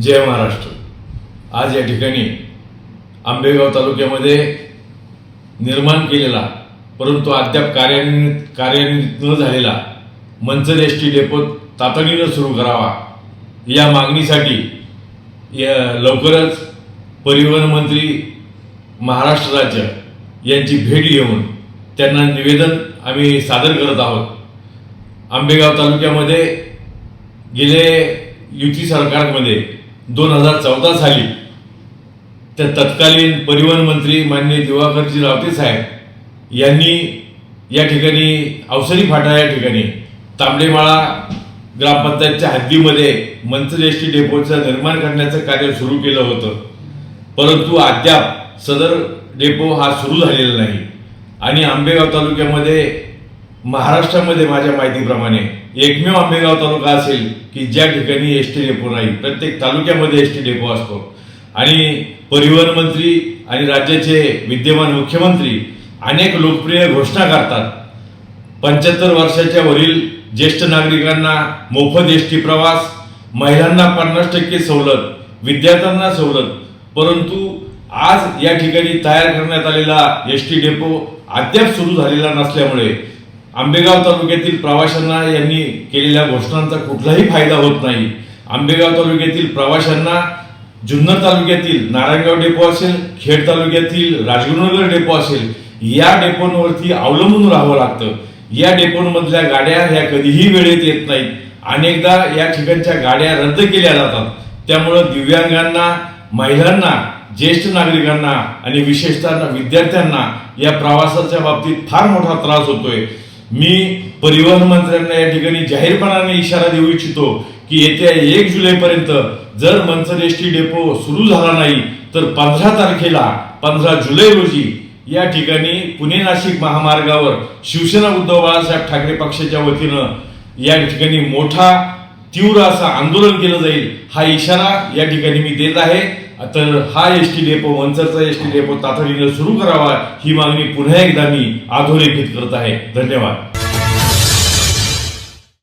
जय महाराष्ट्र. आज या ठिकाणी आंबेगाव तालुक्यामध्ये निर्माण केलेला परंतु अद्याप कार्यान्वित कार्यान्वित न झालेला मंचर एस टी डेपो तातडीनं सुरू करावा. या मागणीसाठी या लवकरच परिवहन मंत्री महाराष्ट्र राज्य यांची भेट घेऊन त्यांना निवेदन आम्ही सादर करत आहोत. आंबेगाव तालुक्यामध्ये गेले युती सरकारमध्ये दोन हजार चौदा साली त्या तत्कालीन परिवहन मंत्री माननीय दिवाकरजी रावते साहेब यांनी या ठिकाणी अवसरी फाटा या ठिकाणी तांबडेमाळा ग्रामपंचायतच्या हद्दीमध्ये मंचर डेपोचं निर्माण करण्याचं कार्य सुरू केलं होतं. परंतु अद्याप सदर डेपो हा सुरू झालेला नाही. आणि आंबेगाव तालुक्यामध्ये महाराष्ट्रामध्ये माझ्या माहितीप्रमाणे एकमेव आंबेगाव तालुका असेल की ज्या ठिकाणी एस टी डेपो नाही प्रत्येक तालुक्यामध्ये एस टी डेपो असतो. आणि परिवहन मंत्री आणि राज्याचे विद्यमान मुख्यमंत्री अनेक लोकप्रिय घोषणा करतात. पंच्याहत्तर वर्षाच्या वरील ज्येष्ठ नागरिकांना मोफत एस टी प्रवास महिलांना पन्नास टक्के सवलत विद्यार्थ्यांना सवलत परंतु आज या ठिकाणी तयार करण्यात आलेला एस टी डेपो अद्याप सुरू झालेला नसल्यामुळे आंबेगाव तालुक्यातील प्रवाशांना यांनी केलेल्या घोषणांचा कुठलाही फायदा होत नाही. आंबेगाव तालुक्यातील प्रवाशांना जुन्नर तालुक्यातील नारायणगाव डेपो असेल खेड तालुक्यातील राजगुरुनगर डेपो असेल या डेपोंवरती अवलंबून राहावं लागतं. या डेपोंमधल्या गाड्या ह्या कधीही वेळेत येत नाहीत. अनेकदा या ठिकाणच्या गाड्या रद्द केल्या जातात. त्यामुळं दिव्यांगांना महिलांना ज्येष्ठ नागरिकांना आणि विशेषतः विद्यार्थ्यांना या प्रवासाच्या बाबतीत फार मोठा त्रास होतोय. मी परिवहन मंत्र्यांना या ठिकाणी जाहीरपणाने इशारा देऊ इच्छितो की येत्या एक जुलैपर्यंत जर मनसर एस टी डेपो सुरू झाला नाही तर पंधरा तारखेला पंधरा जुलै रोजी या ठिकाणी पुणे नाशिक महामार्गावर शिवसेना उद्धव बाळासाहेब ठाकरे पक्षाच्या वतीनं या ठिकाणी मोठा तीव्र असं आंदोलन केलं जाईल हा इशारा या ठिकाणी मी देत आहे. तर हा एस टी डेपो मंचरचा एस टी डेपो तातडीनं सुरू करावा ही मागणी पुन्हा एकदा मी अधोरेखित करत आहे. धन्यवाद.